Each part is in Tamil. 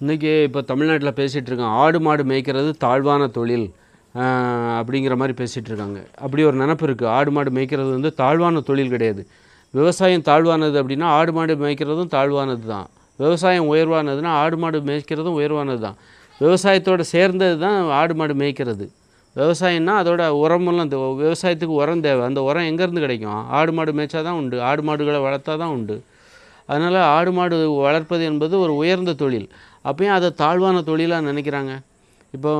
இன்றைக்கி இப்போ தமிழ்நாட்டில் பேசிகிட்டு இருக்காங்க. ஆடு மாடு மேய்க்கிறது தாழ்வான தொழில் அப்படிங்கிற மாதிரி பேசிகிட்டு இருக்காங்க. அப்படி ஒரு நினப்பு இருக்குது. ஆடு மாடு மேய்க்கிறது வந்து தாழ்வான தொழில் கிடையாது. விவசாயம் தாழ்வானது அப்படின்னா ஆடு மாடு மேய்க்கிறதும் தாழ்வானது தான். விவசாயம் உயர்வானதுன்னா ஆடு மாடு மேய்க்கிறதும் உயர்வானது தான். விவசாயத்தோடு சேர்ந்தது தான் ஆடு மாடு மேய்க்கிறது. விவசாயம்னா அதோட உரமெல்லாம் விவசாயத்துக்கு உரம் தேவை. அந்த உரம் எங்கேருந்து கிடைக்கும்? ஆடு மாடு மேய்ச்சா தான் உண்டு. ஆடு மாடுகளை வளர்த்தா தான் உண்டு. அதனால் ஆடு மாடு வளர்ப்பது என்பது ஒரு உயர்ந்த தொழில். அப்பயும் அதை தாழ்வான தொழிலாக நினைக்கிறாங்க. இப்போ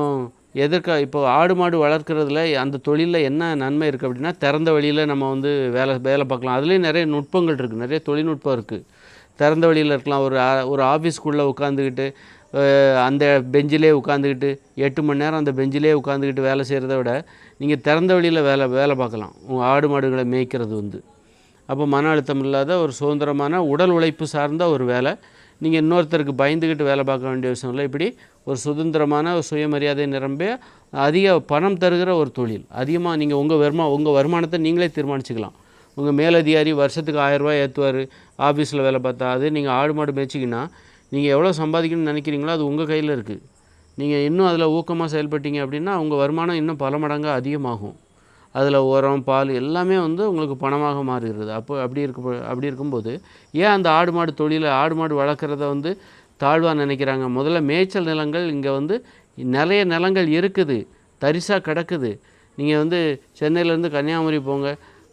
எதற்க இப்போ ஆடு மாடு வளர்க்குறதுல அந்த தொழிலில் என்ன நன்மை இருக்குது அப்படின்னா திறந்த வழியில் நம்ம வந்து வேலை வேலை பார்க்கலாம். அதுலேயும் நிறைய நுட்பங்கள் இருக்குது நிறைய தொழில்நுட்பம் இருக்குது திறந்த வழியில் இருக்கலாம். ஒரு ஒரு ஆஃபீஸ்க்குள்ளே உட்காந்துக்கிட்டு அந்த பெஞ்சிலே உட்காந்துக்கிட்டு எட்டு மணி நேரம் அந்த பெஞ்சிலே உட்காந்துக்கிட்டு வேலை செய்கிறத விட நீங்கள் திறந்த வழியில் வேலை வேலை பார்க்கலாம். உங்கள் ஆடு மாடுகளை மேய்க்கிறது வந்து. அப்போ மன அழுத்தம் இல்லாத ஒரு சுதந்திரமான உடல் உழைப்பு சார்ந்த ஒரு வேலை. நீங்கள் இன்னொருத்தருக்கு பயந்துக்கிட்டு வேலை பார்க்க வேண்டிய விஷயம் இல்லை. இப்படி ஒரு சுதந்திரமான ஒரு சுயமரியாதை நிரம்பிய அதிக பணம் தருகிற ஒரு தொழில். அதிகமாக நீங்கள் உங்கள் வருமா உங்கள் வருமானத்தை நீங்களே தீர்மானிச்சுக்கலாம். உங்கள் மேலதிகாரி வருஷத்துக்கு ஆயிரரூபா ஏற்றுவார் ஆஃபீஸில் வேலை பார்த்தா அது நீங்கள் ஆடு மாடு மேய்ச்சிங்கன்னா நீங்கள் எவ்வளோ சம்பாதிக்கணும்னு நினைக்கிறீங்களோ அது உங்கள் கையில் இருக்குது நீங்கள் இன்னும் அதில் ஊக்கமாக செயல்பட்டீங்க அப்படின்னா உங்கள் வருமானம் இன்னும் பல மடங்கு அதிகமாகும். அதில் உரம் பால் எல்லாமே வந்து உங்களுக்கு பணமாக மாறுகிறது. அப்போ அப்படி இருக்க அப்படி இருக்கும்போது ஏன் அந்த ஆடு மாடு தொழிலை ஆடு மாடு வளர்க்குறத வந்து தாழ்வாக நினைக்கிறாங்க? முதல்ல மேய்ச்சல் நிலங்கள் இங்கே வந்து நிறைய நிலங்கள் இருக்குது. தரிசாக கிடக்குது. நீங்கள் வந்து சென்னையிலேருந்து கன்னியாகுமரி போங்க.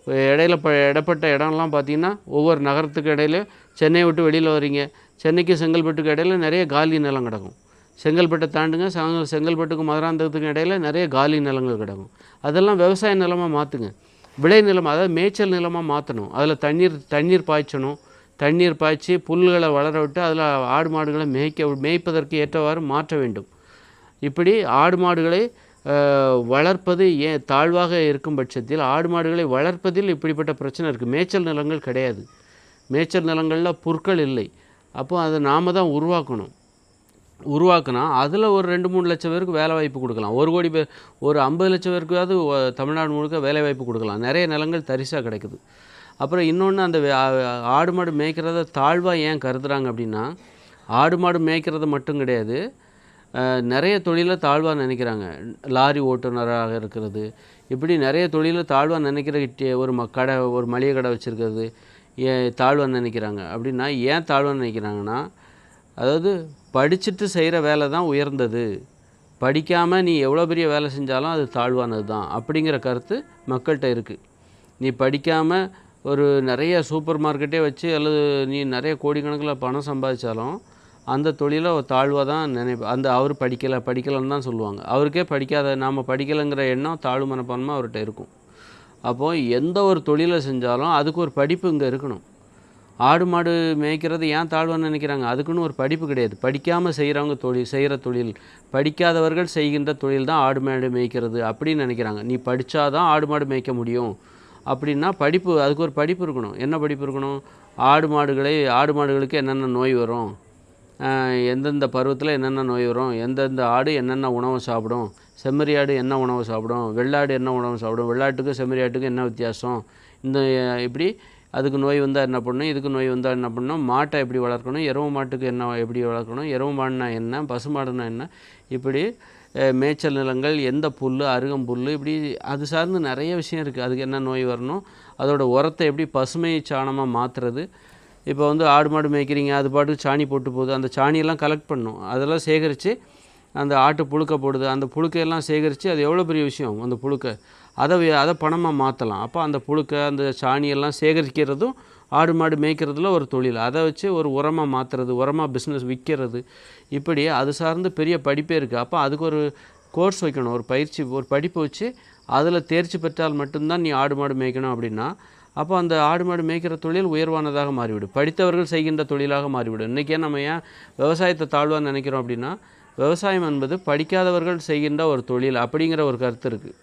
இடையில ப இடப்பட்ட இடம்லாம் பார்த்தீங்கன்னா ஒவ்வொரு நகரத்துக்கு இடையில சென்னையை விட்டு வெளியில் வரீங்க. சென்னைக்கு செங்கல்பட்டுக்கு இடையில நிறைய காலி நிலம் கிடக்கும். செங்கல்பட்டை தாண்டுங்க செங்க- செங்கல்பட்டுக்கும் மதுராந்தகத்துக்கும் இடையில நிறைய காலி நிலங்கள் கிடக்கும். அதெல்லாம் விவசாய நிலமாக மாற்றுங்க விளை நிலம் அதாவது மேய்ச்சல் நிலமாக மாற்றணும் அதில் தண்ணீர் தண்ணீர் பாய்ச்சணும். தண்ணீர் பாய்ச்சி புல்களை வளர விட்டு அதில் ஆடு மாடுகளை மேய்க்க மேய்ப்பதற்கு ஏற்றவாறு மாற்ற வேண்டும். இப்படி ஆடு மாடுகளை வளர்ப்பது ஏன் தாழ்வாக இருக்கும் பட்சத்தில் ஆடு மாடுகளை வளர்ப்பதில் இப்படிப்பட்ட பிரச்சனை இருக்குது மேய்ச்சல் நிலங்கள் கிடையாது. மேய்ச்சல் நிலங்களில் புற்கள் இல்லை. அப்போ அதை நாம தான் உருவாக்கணும். உருவாக்குனா அதில் ஒரு ரெண்டு மூணு லட்சம் பேருக்கு வேலை வாய்ப்பு கொடுக்கலாம். ஒரு கோடி பேர் ஒரு ஐம்பது லட்சம் பேருக்காவது தமிழ்நாடு முழுக்க வேலை வாய்ப்பு கொடுக்கலாம். நிறைய நிலங்கள் தரிசாக கிடைக்குது. அப்புறம் இன்னொன்று அந்த வே- ஆடு மாடு மேய்க்கிறத தாழ்வாக ஏன் கருதுகிறாங்க அப்படின்னா ஆடு மாடு மேய்க்கிறது மட்டும் கிடையாது. நிறைய தொழிலை தாழ்வாக நினைக்கிறாங்க. லாரி ஓட்டுநராக இருக்கிறது. இப்படி நிறைய தொழிலை தாழ்வாக நினைக்கிற ஒரு ம கடை ஒரு மளிகை கடை வச்சுருக்கிறது ஏ தாழ்வாக நினைக்கிறாங்க. அப்படின்னா ஏன் தாழ்வாக நினைக்கிறாங்கன்னா அதாவது படிச்சுட்டு செய்கிற வேலை தான் உயர்ந்தது. படிக்காமல் நீ எவ்வளோ பெரிய வேலை செஞ்சாலும் அது தாழ்வானது தான் அப்படிங்கிற கருத்து மக்கள்கிட்ட இருக்குது நீ படிக்காமல் ஒரு நிறைய சூப்பர் மார்க்கெட்டே வச்சு அல்லது நீ நிறைய கோடிக்கணக்கில் பணம் சம்பாதிச்சாலும் அந்த தொழிலை தாழ்வாக தான் நினைப்ப அந்த அவர் படிக்கலை படிக்கலைன்னு தான் சொல்லுவாங்க. அவருக்கே படிக்காத நாம் படிக்கலைங்கிற எண்ணம் தாழ்வு மனப்பான்மை அவர்கிட்ட இருக்கும். அப்போது எந்த ஒரு தொழிலை செஞ்சாலும் அதுக்கு ஒரு படிப்பு இங்கே இருக்கணும். ஆடு மாடு மேய்க்கிறது ஏன் தாழ்வான்னு நினைக்கிறாங்க? அதுக்குன்னு ஒரு படிப்பு கிடையாது. படிக்காமல் செய்கிறவங்க தொழில் செய்கிற தொழில். படிக்காதவர்கள் செய்கின்ற தொழில் தான் ஆடு மாடு மேய்க்கிறது அப்படின்னு நினைக்கிறாங்க. நீ படித்தாதான் ஆடு மாடு மேய்க்க முடியும். அப்படின்னா படிப்பு அதுக்கு ஒரு படிப்பு இருக்கணும். என்ன படிப்பு இருக்கணும்? ஆடு மாடுகளை ஆடு மாடுகளுக்கு என்னென்ன நோய் வரும்? எந்தெந்த பருவத்தில் என்னென்ன நோய் வரும்? எந்தெந்த ஆடு என்னென்ன உணவு சாப்பிடும்? செம்மறி ஆடு என்ன உணவு சாப்பிடும்? வெள்ளாடு என்ன உணவு சாப்பிடும்? வெள்ளாட்டுக்கும் செம்மறி ஆட்டுக்கும் என்ன வித்தியாசம்? இந்த இப்படி அதுக்கு நோய் வந்தால் என்ன பண்ணணும்? இதுக்கு நோய் வந்தால் என்ன பண்ணணும்? மாட்டை எப்படி வளர்க்கணும்? எருவு மாட்டுக்கு என்ன எப்படி வளர்க்கணும்? எருவு மாடுனா என்ன? பசு மாடுனா என்ன? இப்படி மேய்ச்சல் நிலங்கள் எந்த புல் அருகம்புல் இப்படி அது சார்ந்து நிறைய விஷயம் இருக்குது அதுக்கு என்ன நோய் வரணும்? அதோட உரத்தை எப்படி பசுமை சாணமாக மாற்றுறது இப்போ வந்து ஆடு மாடு மேய்க்கிறீங்க அது பாட்டுக்கு சாணி போட்டு போகுது. அந்த சாணியெல்லாம் கலெக்ட் பண்ணும். அதெல்லாம் சேகரித்து அந்த ஆட்டு புழுக்க போடுது. அந்த புழுக்கையெல்லாம் சேகரித்து அது எவ்வளோ பெரிய விஷயம்? அந்த புழுக்க. அதை அதை பணமாக மாற்றலாம் அப்போ அந்த புழுக்கை அந்த சாணியெல்லாம் சேகரிக்கிறதும் ஆடு மாடு மேய்க்கிறதுல ஒரு தொழில். அதை வச்சு ஒரு உரமாக மாற்றுறது உரமாக பிஸ்னஸ் விற்கிறது இப்படி அது சார்ந்து பெரிய படிப்பே இருக்குது அப்போ அதுக்கு ஒரு கோர்ஸ் வைக்கணும். ஒரு பயிற்சி ஒரு படிப்பு வச்சு அதில் தேர்ச்சி பெற்றால் மட்டும்தான் நீ ஆடு மாடு மேய்க்கணும் அப்படின்னா அப்போ அந்த ஆடு மாடு மேய்க்கிற தொழில் உயர்வானதாக மாறிவிடும். படித்தவர்கள் செய்கின்ற தொழிலாக மாறிவிடும். இன்றைக்கே நம்ம ஏன் விவசாயத்தை தாழ்வாக நினைக்கிறோம் அப்படின்னா விவசாயம் என்பது படிக்காதவர்கள் செய்கின்ற ஒரு தொழில் அப்படிங்கிற ஒரு கருத்து இருக்குது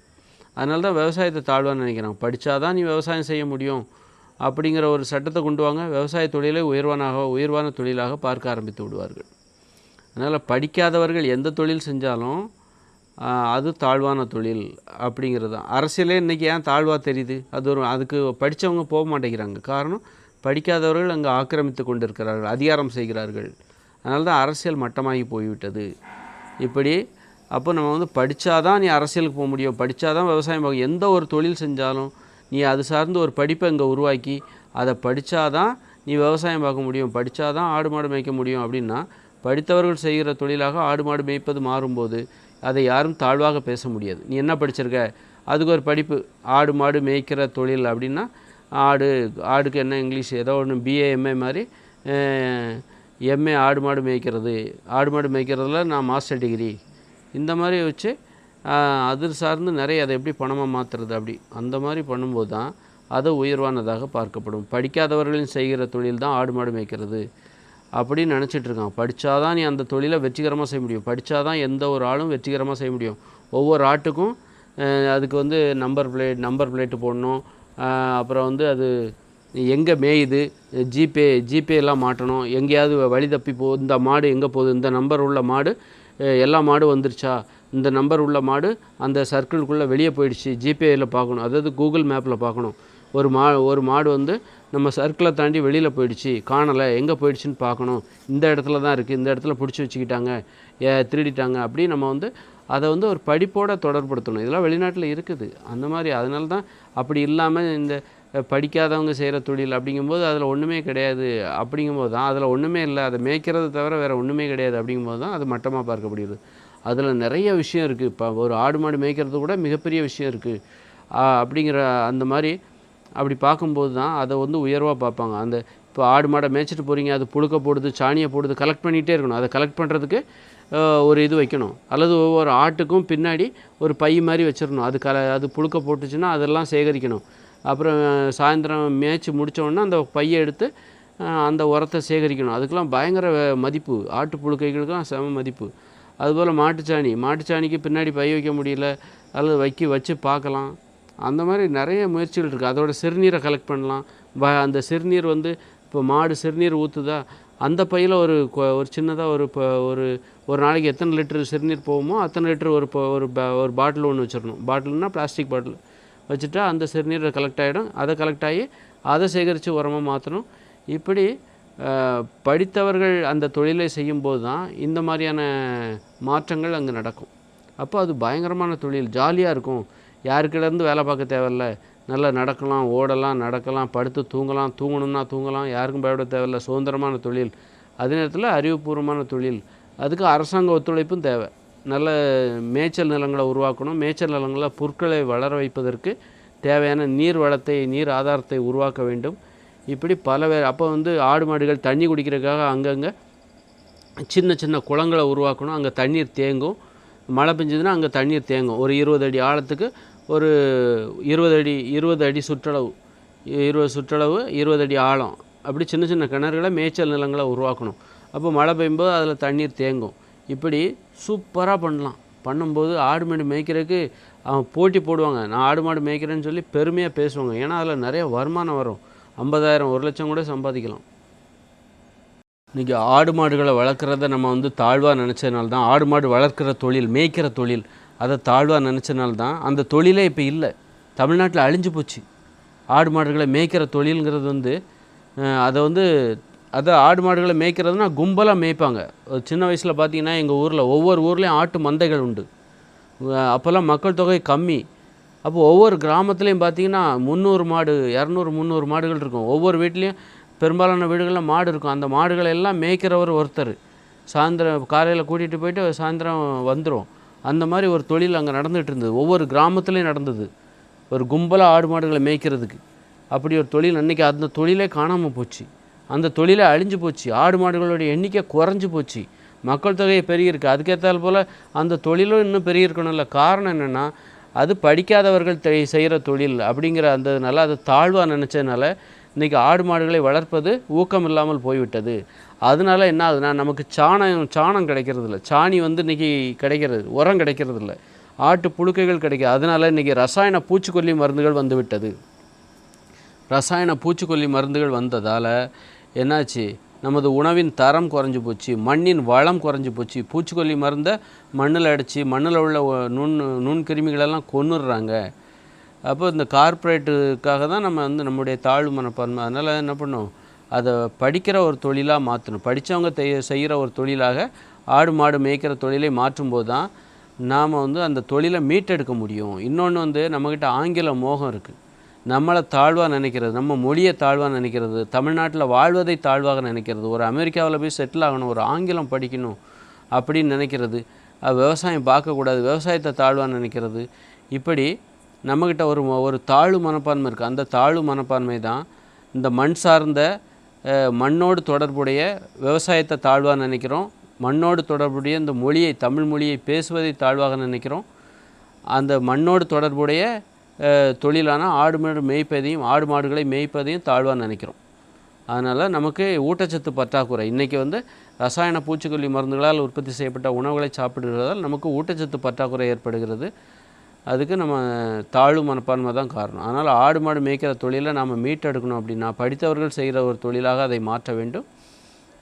அதனால தான் விவசாயத்தை தாழ்வாக நினைக்கிறாங்க. படித்தாதான் நீ விவசாயம் செய்ய முடியும் அப்படிங்கிற ஒரு சட்டத்தை கொண்டு வாங்க. விவசாய தொழிலை உயர்வானாக உயர்வான தொழிலாக பார்க்க ஆரம்பித்து விடுவார்கள். அதனால் படிக்காதவர்கள் எந்த தொழில் செஞ்சாலும் அது தாழ்வான தொழில் அப்படிங்கிறது தான். அரசியலே இன்றைக்கி ஏன் தாழ்வாக தெரியுது? அது ஒரு அதுக்கு படித்தவங்க போக மாட்டேங்கிறாங்க. காரணம் படிக்காதவர்கள் அங்கே ஆக்கிரமித்து கொண்டிருக்கிறார்கள் அதிகாரம் செய்கிறார்கள். அதனால தான் அரசியல் மட்டமாகி போய்விட்டது. இப்படி அப்போ நம்ம வந்து படித்தாதான் நீ அரசியலுக்கு போக முடியும். படித்தாதான் விவசாயம் பார்க்க எந்த ஒரு தொழில் செஞ்சாலும் நீ அது சார்ந்து ஒரு படிப்பை இங்கே உருவாக்கி அதை படித்தாதான் நீ விவசாயம் பார்க்க முடியும். படித்தாதான் ஆடு மாடு மேய்க்க முடியும். அப்படின்னா படித்தவர்கள் செய்கிற தொழிலாக ஆடு மாடு மேய்ப்பது மாறும்போது அதை யாரும் தாழ்வாக பேச முடியாது. நீ என்ன படிச்சிருக்க? அதுக்கு ஒரு படிப்பு. ஆடு மாடு மேய்க்கிற தொழில் அப்படின்னா ஆடு ஆடுக்கு என்ன இங்கிலீஷ்? ஏதோ ஒன்று பிஏ எம்ஏ மாதிரி எம்ஏ ஆடு மாடு மேய்க்கிறது. ஆடு மாடு மேய்க்கிறதுல நான் மாஸ்டர் டிகிரி. இந்த மாதிரி வச்சு அது சார்ந்து நிறைய அதை எப்படி பணமாக மாற்றுறது அப்படி அந்த மாதிரி பண்ணும்போது தான் அது உயர்வானதாக பார்க்கப்படும். படிக்காதவர்களின் செய்கிற தொழில் தான் ஆடு மாடு மேய்க்கிறது அப்படின்னு நினச்சிட்டு இருக்கான். படித்தாதான் நீ அந்த தொழிலை வெற்றிகரமாக செய்ய முடியும். படித்தா தான் எந்த ஒரு ஆளும் வெற்றிகரமாக செய்ய முடியும். ஒவ்வொரு ஆட்டுக்கும் அதுக்கு வந்து நம்பர் பிளேட் நம்பர் பிளேட்டு போடணும். அப்புறம் வந்து அது எங்கே மேயுது? ஜிபே ஜிபே எல்லாம் மாட்டணும் எங்கேயாவது வழி தப்பி போ இந்த மாடு எங்கே போகுது? இந்த நம்பர் உள்ள மாடு எல்லா மாடும் வந்துருச்சா? இந்த நம்பர் உள்ள மாடு அந்த சர்க்கிள்குள்ளே வெளியே போயிடுச்சு. ஜிபேயில் பார்க்கணும். அதாவது கூகுள் மேப்பில் பார்க்கணும். ஒரு மா ஒரு மாடு வந்து நம்ம சர்க்கிளை தாண்டி வெளியில் போயிடுச்சு. காணலை. எங்கே போயிடுச்சுன்னு பார்க்கணும். இந்த இடத்துல தான் இருக்குது இந்த இடத்துல பிடிச்சி வச்சுக்கிட்டாங்க. ஏ திருடிட்டாங்க அப்படி நம்ம வந்து அதை வந்து ஒரு படிப்போடு தொடர்படுத்தணும் இதெல்லாம் வெளிநாட்டில் இருக்குது. அந்த மாதிரி. அதனால தான் அப்படி இல்லாமல் இந்த படிக்காதவங்க செய்கிற தொழில் அப்படிங்கும்போது அதில் ஒன்றுமே கிடையாது அப்படிங்கும்போது தான். அதில் ஒன்றுமே இல்லை அதை மேய்க்கிறது தவிர வேறு ஒன்றுமே கிடையாது அப்படிங்கும்போது தான் அது மட்டமாக பார்க்கப்படுகிறது. அதில் நிறைய விஷயம் இருக்குது. இப்போ ஒரு ஆடு மாடு மேய்க்கிறது கூட மிகப்பெரிய விஷயம் இருக்குது. அப்படிங்கிற அந்த மாதிரி அப்படி பார்க்கும்போது தான் அதை வந்து உயர்வாக பார்ப்பாங்க. அந்த இப்போ ஆடு மாடை மேய்ச்சிட்டு போகிறீங்க அது புழுக்க போடுது சாணியை போடுது கலெக்ட் பண்ணிகிட்டே இருக்கணும். அதை கலெக்ட் பண்ணுறதுக்கு ஒரு இது வைக்கணும். அல்லது ஒவ்வொரு ஆட்டுக்கும் பின்னாடி ஒரு பை மாதிரி வச்சிடணும். அது கல அது புழுக்க போட்டுச்சுன்னா அதெல்லாம் சேகரிக்கணும். அப்புறம் சாயந்தரம் மேய்ச்சி முடித்தோடனே அந்த பையை எடுத்து அந்த உரத்தை சேகரிக்கணும். அதுக்கெல்லாம் பயங்கர மதிப்பு. ஆட்டு புழுக்கைகளுக்கெலாம் செம மதிப்பு. அதுபோல் மாட்டுச்சாணி. மாட்டுச்சாணிக்கு பின்னாடி பை வைக்க முடியல. அல்லது வைக்க வச்சு பார்க்கலாம். அந்த மாதிரி நிறைய முயற்சிகள் இருக்குது அதோட சிறுநீரை கலெக்ட் பண்ணலாம். வ அந்த சிறுநீர் வந்து இப்போ மாடு சிறுநீர் ஊற்றுதா அந்த பையில் ஒரு கொ- ஒரு சின்னதாக ஒரு இப்போ ஒரு ஒரு நாளைக்கு எத்தனை லிட்டர் சிறுநீர் போகுமோ அத்தனை லிட்டர் ஒரு இப்போ ஒரு ஒரு பாட்டில் ஒன்று வச்சிடணும். பாட்டில்னால் பிளாஸ்டிக் பாட்டில். வச்சுட்டா அந்த சிறுநீரை கலெக்ட் ஆகிடும் அதை கலெக்ட் ஆகி அதை சேகரித்து உரமாக மாற்றணும் இப்படி படித்தவர்கள் அந்த தொழிலை செய்யும்போது தான் இந்த மாதிரியான மாற்றங்கள் அங்கே நடக்கும். அப்போ அது பயங்கரமான தொழில். ஜாலியாக இருக்கும். யாருக்கிட்டேருந்து வேலை பார்க்க தேவையில்ல. நல்லா நடக்கலாம் ஓடலாம் நடக்கலாம் படுத்து தூங்கலாம் தூங்கணும்னா தூங்கலாம். யாருக்கும் பயப்பட தேவையில்ல. சுதந்திரமான தொழில். அதே நேரத்தில் அறிவுபூர்வமான தொழில். அதுக்கு அரசாங்க ஒத்துழைப்பும் தேவை. நல்ல மேய்ச்சல் நிலங்களை உருவாக்கணும். மேய்ச்சல் நிலங்களில் புற்களை வளர வைப்பதற்கு தேவையான நீர் வளத்தை நீர் ஆதாரத்தை உருவாக்க வேண்டும். இப்படி பல வே அப்போ வந்து ஆடு மாடுகள் தண்ணி குடிக்கிறதுக்காக அங்கங்கே சின்ன சின்ன குளங்களை உருவாக்கணும். அங்கே தண்ணீர் தேங்கும். மழை பெஞ்சதுன்னா அங்கே தண்ணீர் தேங்கும். ஒரு இருபது அடி ஆழத்துக்கு ஒரு இருபது அடி இருபது அடி சுற்றளவு இருபது சுற்றளவு இருபது அடி ஆழம். அப்படி சின்ன சின்ன கிணறுகளை மேய்ச்சல் நிலங்களை உருவாக்கணும். அப்போ மழை பெய்யும்போது அதில் தண்ணீர் தேங்கும். இப்படி சூப்பராக பண்ணலாம். பண்ணும்போது ஆடு மாடு மேய்க்கிறதுக்கு அவன் போட்டி போடுவாங்க. நான் ஆடு மாடு மேய்க்கிறேன்னு சொல்லி பெருமையாக பேசுவாங்க. ஏன்னா அதில் நிறைய வருமானம் வரும். ஐம்பதாயிரம் ஒரு லட்சம் கூட சம்பாதிக்கலாம். இன்றைக்கி ஆடு மாடுகளை வளர்க்குறத நம்ம வந்து தாழ்வாக நினச்சதுனால தான் ஆடு மாடு வளர்க்குற தொழில் மேய்க்கிற தொழில் அதை தாழ்வாக நினச்சதுனால தான் அந்த தொழிலே இப்போ இல்லை. தமிழ்நாட்டில் அழிஞ்சு போச்சு. ஆடு மாடுகளை மேய்க்கிற தொழிலுங்கிறது வந்து அதை வந்து அதை ஆடு மாடுகளை மேய்க்கிறதுனா கும்பலாக மேய்ப்பாங்க. சின்ன வயசில் பார்த்தீங்கன்னா எங்கள் ஊரில் ஒவ்வொரு ஊர்லேயும் ஆட்டு மந்தைகள் உண்டு. அப்போல்லாம் மக்கள் தொகை கம்மி. அப்போ ஒவ்வொரு கிராமத்துலேயும் பார்த்தீங்கன்னா முந்நூறு மாடு இரநூறு முந்நூறு மாடுகள் இருக்கும். ஒவ்வொரு வீட்லேயும் பெரும்பாலான வீடுகளில் மாடு இருக்கும். அந்த மாடுகளை எல்லாம் மேய்க்கிறவர் ஒருத்தர். சாயந்தரம் காலையில் கூட்டிகிட்டு போயிட்டு சாயந்தரம் வந்துடும் அந்த மாதிரி ஒரு தொழில் அங்கே நடந்துகிட்டு இருந்தது. ஒவ்வொரு கிராமத்துலேயும் நடந்தது. ஒரு கும்பலாக ஆடு மாடுகளை மேய்க்கிறதுக்கு. அப்படி ஒரு தொழில் அன்றைக்கி அந்த தொழிலே காணாமல் போச்சு. அந்த தொழிலே அழிஞ்சு போச்சு. ஆடு மாடுகளுடைய எண்ணிக்கை குறைஞ்சி போச்சு. மக்கள் தொகை பெருகியிருக்கு. அதுக்கேற்றால் போல் அந்த தொழிலும் இன்னும் பெருகியிருக்கணும்ல. காரணம் என்னென்னா அது படிக்காதவர்கள் செய்கிற தொழில் அப்படிங்கிற அந்ததுனால அது தாழ்வாக நினச்சதுனால இன்றைக்கி ஆடு மாடுகளை வளர்ப்பது ஊக்கம் இல்லாமல் போய்விட்டது. அதனால என்ன ஆகுதுன்னா நமக்கு சாணம் சாணம் கிடைக்கிறது இல்லை சாணி வந்து இன்றைக்கி கிடைக்கிறது உரம் கிடைக்கிறது இல்லை ஆட்டு புழுக்கைகள் கிடைக்கும் அதனால இன்றைக்கி ரசாயன பூச்சிக்கொல்லி மருந்துகள் வந்துவிட்டது. ரசாயன பூச்சிக்கொல்லி மருந்துகள் வந்ததால் என்னாச்சு? நமது உணவின் தரம் குறைஞ்சி போச்சு மண்ணின் வளம் குறைஞ்சி போச்சு. பூச்சிக்கொல்லி மருந்தை மண்ணில் அடித்து மண்ணில் உள்ள நுண் நுண்கிருமிகளெல்லாம் கொன்னுடுறாங்க. அப்போ இந்த கார்ப்பரேட்டுக்காக தான் நம்ம வந்து நம்முடைய தாழ்வு மனப்பான்மை அதனால் என்ன பண்ணோம்? அதை படிக்கிற ஒரு தொழிலாக மாற்றணும் படித்தவங்க செய்கிற ஒரு தொழிலாக ஆடு மாடு மேய்க்கிற தொழிலை மாற்றும்போது தான் நாம் வந்து அந்த தொழிலை மீட்டெடுக்க முடியும். இன்னொன்று வந்து நம்மக்கிட்ட ஆங்கில மோகம் இருக்குது நம்மளை தாழ்வாக நினைக்கிறது நம்ம மொழியை தாழ்வாக நினைக்கிறது தமிழ்நாட்டில் வாழ்வதை தாழ்வாக நினைக்கிறது ஒரு அமெரிக்காவில் போய் செட்டில் ஆகணும் ஒரு ஆங்கிலம் படிக்கணும் அப்படின்னு நினைக்கிறது அது விவசாயம் பார்க்கக்கூடாது விவசாயத்தை தாழ்வாக நினைக்கிறது. இப்படி நம்மக்கிட்ட ஒரு ஒரு தாழ்வு மனப்பான்மை இருக்குது அந்த தாழ்வு மனப்பான்மை தான் இந்த மண் சார்ந்த மண்ணோடு தொடர்புடைய விவசாயத்தை தாழ்வாக நினைக்கிறோம். மண்ணோடு தொடர்புடைய இந்த மொழியை தமிழ் மொழியை பேசுவதை தாழ்வாக நினைக்கிறோம். அந்த மண்ணோடு தொடர்புடைய தொழிலான ஆடு மாடு மேய்ப்பதையும் ஆடு மாடுகளை மேய்ப்பதையும் தாழ்வாக நினைக்கிறோம். அதனால் நமக்கு ஊட்டச்சத்து பற்றாக்குறை. இன்றைக்கி வந்து ரசாயன பூச்சிக்கொல்லி மருந்துகளால் உற்பத்தி செய்யப்பட்ட உணவுகளை சாப்பிடுகிறதால் நமக்கு ஊட்டச்சத்து பற்றாக்குறை ஏற்படுகிறது. அதுக்கு நம்ம தாழ்வு மனப்பான்மை தான் காரணம். அதனால் ஆடு மாடு மேய்க்கிற தொழிலை நாம் மீட்டெடுக்கணும் அப்படின்னா படித்தவர்கள் செய்கிற ஒரு தொழிலாக அதை மாற்ற வேண்டும்.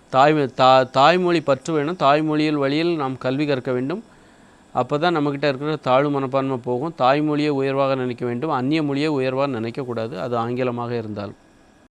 தாய் தா தாய்மொழி பற்று வேணும். தாய்மொழியில் வழியில் நாம் கல்வி கற்க வேண்டும். அப்போ தான் நம்மக்கிட்ட இருக்கிற தாழ்வு மனப்பான்மை போகும். தாய்மொழியை உயர்வாக நினைக்க வேண்டும். அந்நிய மொழியை உயர்வாக நினைக்கக்கூடாது. அது ஆங்கிலமாக இருந்தாலும்.